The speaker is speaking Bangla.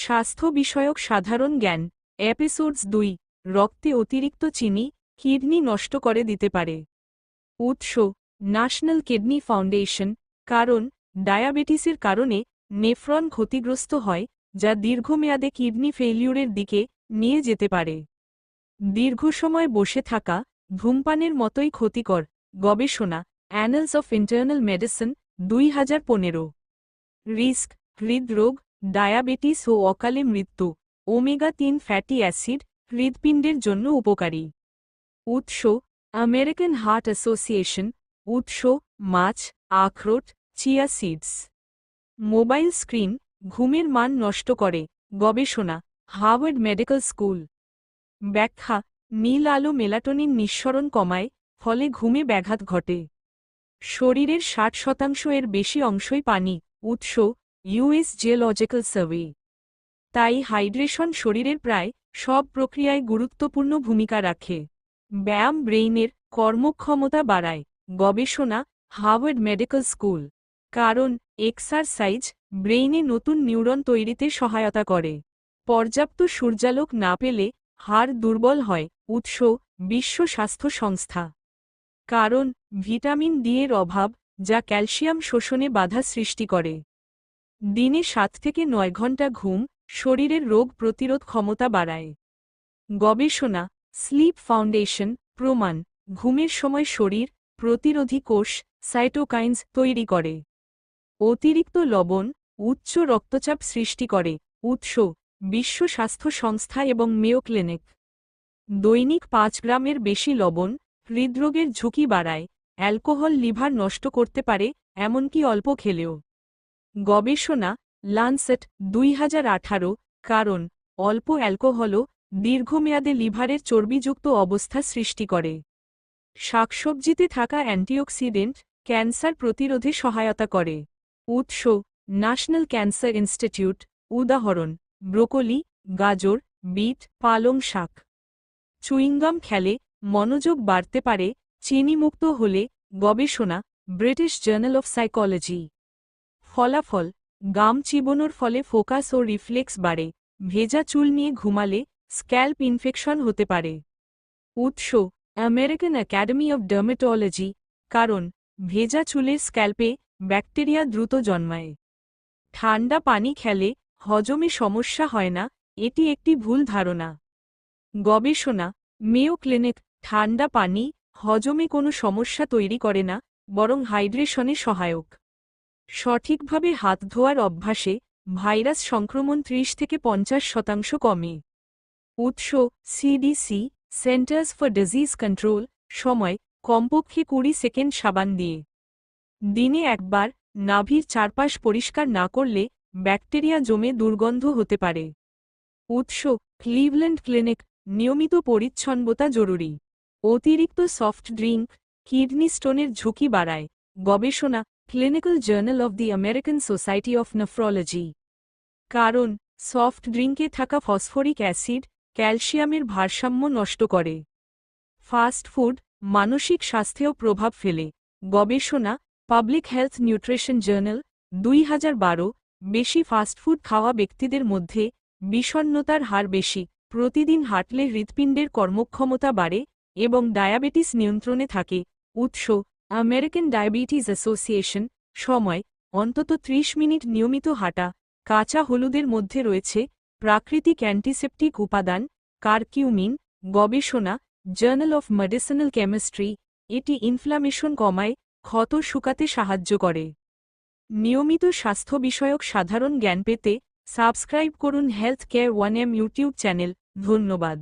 স্বাস্থ্য বিষয়ক সাধারণ জ্ঞান এপিসোডস দুই, রক্তে অতিরিক্ত চিনি, কিডনি নষ্ট করে দিতে পারে। উৎস ন্যাশনাল কিডনি ফাউন্ডেশন কারণ, ডায়াবেটিসের কারণে, নেফ্রন ক্ষতিগ্রস্ত হয়, যা দীর্ঘমেয়াদে কিডনি ফেইলিউরের দিকে নিয়ে যেতে পারে। দীর্ঘ সময় বসে থাকা, ধূমপানের মতোই ক্ষতিকর, গবেষণা অ্যানালস অফ ইন্টারনাল মেডিসিন দুই হাজার পনেরো। রিস্ক হৃদরোগ ডায়াবেটিস ও অকালে মৃত্যু, ওমেগা তিন ফ্যাটি অ্যাসিড হৃদপিণ্ডের জন্য উপকারী। উৎস, আমেরিকান হার্ট অ্যাসোসিয়েশন, উৎস, মাছ, আখরোট, চিয়া সিডস। মোবাইল স্ক্রিন, ঘুমের মান নষ্ট করে, গবেষণা, হার্ভার্ড মেডিকেল স্কুল। ব্যাখ্যা, নীল আলো মেলাটোনিন নিঃসরণ কমায়, ফলে ঘুমে ব্যাঘাত ঘটে। শরীরের ষাট শতাংশ এর বেশি অংশই পানি, উৎস ইউএস জিওলজিক্যাল সার্ভে। তাই হাইড্রেশন শরীরের প্রায় সব প্রক্রিয়ায় গুরুত্বপূর্ণ ভূমিকা রাখে। ব্যায়াম ব্রেইনের কর্মক্ষমতা বাড়ায়। গবেষণা, হার্ভার্ড মেডিকেল স্কুল। কারণ, এক্সারসাইজ ব্রেইনে নতুন নিউরন তৈরিতে সহায়তা করে। পর্যাপ্ত সূর্যালোক না পেলে হাড় দুর্বল হয়, উৎস, বিশ্ব স্বাস্থ্য সংস্থা। কারণ, ভিটামিন ডি এর অভাব যা ক্যালসিয়াম শোষণে বাধা সৃষ্টি করে। দিনে সাত থেকে নয় ঘণ্টা ঘুম শরীরের রোগ প্রতিরোধ ক্ষমতা বাড়ায়। গবেষণা, স্লিপ ফাউন্ডেশন, প্রমাণ, ঘুমের সময় শরীর প্রতিরোধী কোষ সাইটোকাইন্স তৈরি করে। অতিরিক্ত লবণ, উচ্চ রক্তচাপ সৃষ্টি করে, উৎস, বিশ্ব স্বাস্থ্য সংস্থা এবং মেও ক্লিনিক। দৈনিক পাঁচ গ্রামের বেশি লবণ হৃদরোগের ঝুঁকি বাড়ায়, অ্যালকোহল লিভার নষ্ট করতে পারে, এমনকি অল্প খেলেও। গবেষণা লানসেট দুই হাজার আঠারো, কারণ, অল্প অ্যালকোহলও দীর্ঘমেয়াদে লিভারের চর্বিযুক্ত অবস্থা সৃষ্টি করে। শাকসবজিতে থাকা অ্যান্টিঅক্সিডেন্ট ক্যান্সার প্রতিরোধে সহায়তা করে। উৎস ন্যাশনাল ক্যান্সার ইনস্টিটিউট উদাহরণ, ব্রোকলি, গাজর, বিট, পালং শাক। চুইংগাম খেলে মনোযোগ বাড়তে পারে, চিনিমুক্ত হলে গবেষণা ব্রিটিশ জার্নাল অফ সাইকোলজি ফলাফল, গাম চিবোনোর ফলে ফোকাস ও রিফ্লেক্স বাড়ে, ভেজা চুল নিয়ে ঘুমালে স্ক্যাল্প ইনফেকশন হতে পারে। উৎস, আমেরিকান একাডেমি অব ডার্মেটোলজি, কারণ, ভেজা চুলের স্ক্যাল্পে ব্যাকটেরিয়া দ্রুত জন্মায়। ঠান্ডা পানি খেলে হজমে সমস্যা হয় না, এটি একটি ভুল ধারণা। গবেষণা, মেও ক্লিনিক, ঠান্ডা পানি হজমে কোনো সমস্যা তৈরি করে না, বরং হাইড্রেশনে সহায়ক। সঠিকভাবে হাত ধোয়ার অভ্যাসে ভাইরাস সংক্রমণ ত্রিশ থেকে পঞ্চাশ শতাংশ কমে। উৎস CDC centers for disease control সময়, কমপক্ষে কুড়ি সেকেন্ড সাবান দিয়ে। দিনে একবার, নাভির চারপাশ পরিষ্কার না করলে ব্যাকটেরিয়া জমে দুর্গন্ধ হতে পারে। উৎস ক্লিভল্যান্ড ক্লিনিক নিয়মিত পরিচ্ছন্নতা জরুরি। অতিরিক্ত সফট ড্রিঙ্ক, কিডনি স্টোনের ঝুঁকি বাড়ায়। গবেষণা clinical journal of the American society of nephrology কারণ সফট ড্রিঙ্কে থাকা ফসফরিক অ্যাসিড ক্যালসিয়ামের ভারসাম্য নষ্ট করে। ফাস্ট ফুড মানসিক স্বাস্থ্যেও প্রভাব ফেলে। গবেষণা পাবলিক হেলথ নিউট্রিশন জার্নাল দুই হাজার বারো, বেশি ফাস্টফুড খাওয়া ব্যক্তিদের মধ্যে বিষণ্নতার হার বেশি। প্রতিদিন হাঁটলে হৃৎপিণ্ডের কর্মক্ষমতা বাড়ে এবং ডায়াবেটিস নিয়ন্ত্রণে থাকে। উৎস আমেরিকান ডায়াবেটিস অ্যাসোসিয়েশন, সময়, অন্তত ৩০ মিনিট নিয়মিত হাঁটা, কাঁচা হলুদের মধ্যে রয়েছে প্রাকৃতিক অ্যান্টিসেপটিক উপাদান, কারকিউমিন, গবেষণা, জার্নাল অফ মেডিসিনাল কেমিস্ট্রি, এটি ইনফ্লামেশন কমায়, ক্ষত শুকাতে সাহায্য করে। নিয়মিত স্বাস্থ্য বিষয়ক সাধারণ জ্ঞান পেতে সাবস্ক্রাইব করুন health care one M YouTube channel, ধন্যবাদ।